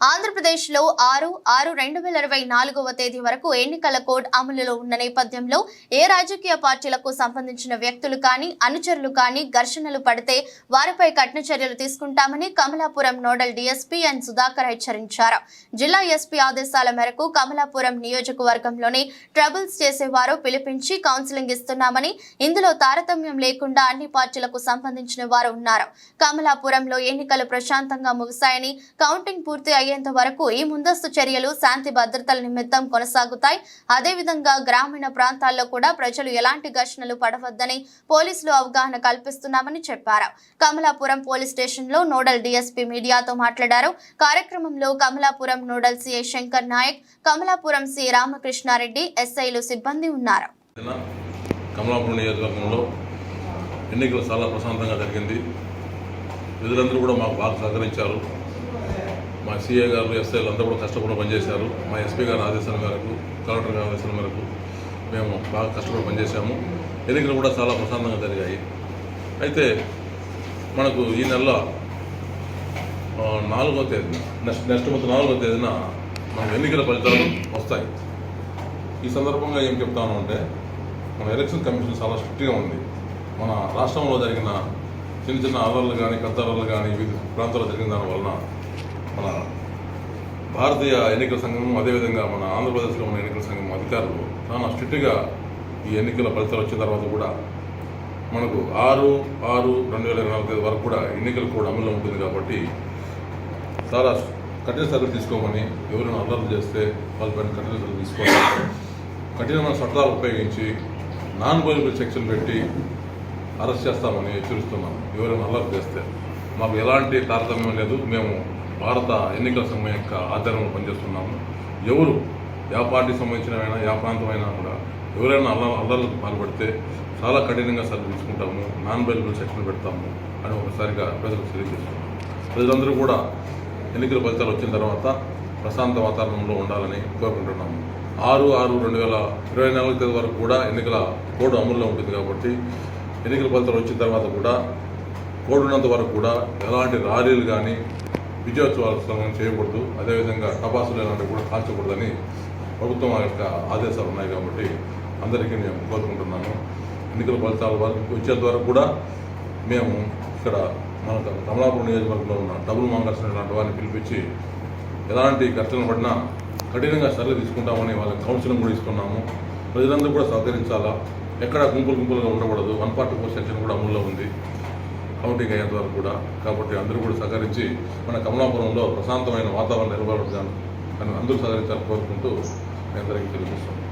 ఆంధ్రప్రదేశ్లో ఆరు ఆరు రెండు వేల ఇరవై నాలుగవ తేదీ వరకు ఎన్నికల కోడ్ అమలులో ఉన్న నేపథ్యంలో ఏ రాజకీయ పార్టీలకు సంబంధించిన వ్యక్తులు కానీ అనుచరులు కానీ ఘర్షణలు పడితే వారిపై కఠిన చర్యలు తీసుకుంటామని Kamalapuram nodal DSP N Sudhakar హెచ్చరించారు. జిల్లా ఎస్పీ ఆదేశాల మేరకు కమలాపురం నియోజకవర్గంలోని ట్రబుల్స్ చేసేవారు పిలిపించి కౌన్సిలింగ్ ఇస్తున్నామని ఇందులో తారతమ్యం లేకుండా అన్ని పార్టీలకు సంబంధించిన వారు ఉన్నారు. కమలాపురంలో ఎన్నికలు ప్రశాంతంగా ముగిశాయని కౌంటింగ్ పూర్తి అయ్యేంత వరకు ఈ ముందస్తు చర్యలు శాంతి భద్రతల నిమిత్తం కొనసాగుతాయి. అదేవిధంగా గ్రామీణ ప్రాంతాల్లో కూడా ప్రజలు ఎలాంటి ఘర్షణలు పడవద్దని పోలీసులు అవగాహన కల్పిస్తున్నామని చెప్పారు. కమలాపురం పోలీస్ స్టేషన్లో నోడల్ డీఎస్పీ మీడియాతో మాట్లాడారు. కార్యక్రమంలో Kamalapuram nodal CI Shankar Naik Kamalapuram C Ramakrishna Reddy ఎస్ఐలు సిబ్బంది ఉన్నారు. కమలాపురం నియోజకవర్గంలో ఎన్నికలు చాలా ప్రశాంతంగా జరిగింది. ప్రజలందరూ కూడా మాకు బాగా సహకరించారు. మా సీఏ గారు ఎస్ఐలు అందరూ కూడా కష్టపడి పనిచేశారు. మా ఎస్పీ గారి ఆదేశాల మేరకు కలెక్టర్ గారి ఆదేశాల మేరకు మేము బాగా కష్టపడి పనిచేశాము. ఎన్నికలు కూడా చాలా ప్రశాంతంగా జరిగాయి. అయితే మనకు ఈ నెల నాలుగో తేదీన నెక్స్ట్ నెక్స్ట్ మంత్ నాలుగో తేదీన మనకు ఎన్నికల ఫలితాలు వస్తాయి. ఈ సందర్భంగా ఏం చెప్తాను అంటే మన ఎలక్షన్ కమిషన్ చాలా స్ట్రిక్ట్గా ఉంది. మన రాష్ట్రంలో జరిగిన చిన్న చిన్న అల్లర్లు కానీ పెద్ద కానీ వివిధ ప్రాంతాల్లో జరిగిన దాని వలన మన భారతీయ ఎన్నికల సంఘం అదేవిధంగా మన ఆంధ్రప్రదేశ్లో ఉన్న ఎన్నికల సంఘం అధికారులు చాలా స్ట్రిక్ట్గా ఈ ఎన్నికల ఫలితాలు వచ్చిన తర్వాత కూడా మనకు ఆరు ఆరు రెండు వేల ఇరవై నాలుగు వరకు కూడా ఎన్నికలు కూడా అమల్లో ఉంటుంది కాబట్టి చాలా కఠిన చర్యలు తీసుకోమని ఎవరైనా అల్లర్లు చేస్తే వాళ్ళపైన కఠిన చర్యలు తీసుకోవాలి. కఠినమైన చట్టాలు ఉపయోగించి నాన్ బౌలబుల్ సెక్షన్ పెట్టి అరెస్ట్ చేస్తామని హెచ్చరిస్తున్నాం. ఎవరైనా అల్లర్లు చేస్తే మాకు ఎలాంటి తారతమ్యం లేదు. మేము భారత ఎన్నికల సంఘం యొక్క ఆధ్వర్యంలో పనిచేస్తున్నాము. ఎవరు యా పార్టీ సంబంధించినవైనా యా ప్రాంతమైనా కూడా ఎవరైనా అల్ల అల్లర్లకు పాల్పడితే చాలా కఠినంగా సరి తీసుకుంటాము నాన్ బైలబుల్ సెక్షన్ పెడతాము అని ఒకసారిగా ప్రజలకు తెలియజేస్తున్నాము ప్రజలందరూ కూడా ఎన్నికల ఫలితాలు వచ్చిన తర్వాత ప్రశాంత వాతావరణంలో ఉండాలని కోరుకుంటున్నాము. ఆరు ఆరు రెండు వేల ఇరవై నాలుగు తేదీ వరకు కూడా ఎన్నికల కోడ్ అమల్లో ఉంటుంది కాబట్టి ఎన్నికల ఫలితాలు వచ్చిన తర్వాత కూడా కోడ్ ఉన్నంత వరకు కూడా ఎలాంటి ర్యాలీలు కానీ విజయోత్సవాలు సమయం చేయకూడదు. అదేవిధంగా టపాసులు ఎలాంటివి కూడా కాల్చకూడదని ప్రభుత్వం యొక్క ఆదేశాలు ఉన్నాయి కాబట్టి అందరికీ నేను కోరుకుంటున్నాను. ఎన్నికల ఫలితాల వరకు వచ్చేంత వరకు కూడా మేము ఇక్కడ మన కమలాపురం నియోజకవర్గంలో ఉన్న డబుల్ మాంగర్షన్ లాంటి వారిని పిలిపించి ఎలాంటి ఖర్చులను పడినా కఠినంగా చర్యలు తీసుకుంటామని వాళ్ళకి కౌన్సిలింగ్ కూడా ఇస్తున్నాము. ప్రజలందరూ కూడా సహకరించాలా? ఎక్కడ గుంపులు గుంపులుగా ఉండకూడదు. వన్ ఫార్టీ ఫోర్ సెక్షన్ కూడా అమల్లో ఉంది. కౌంటింగ్ అయ్యేంత వరకు కూడా కాబట్టి అందరూ కూడా సహకరించి మన కమలాపురంలో ప్రశాంతమైన వాతావరణం నిలబడాలని అని అందరూ సహకరించాలని కోరుకుంటూ మీ అందరికీ తెలియజేస్తాం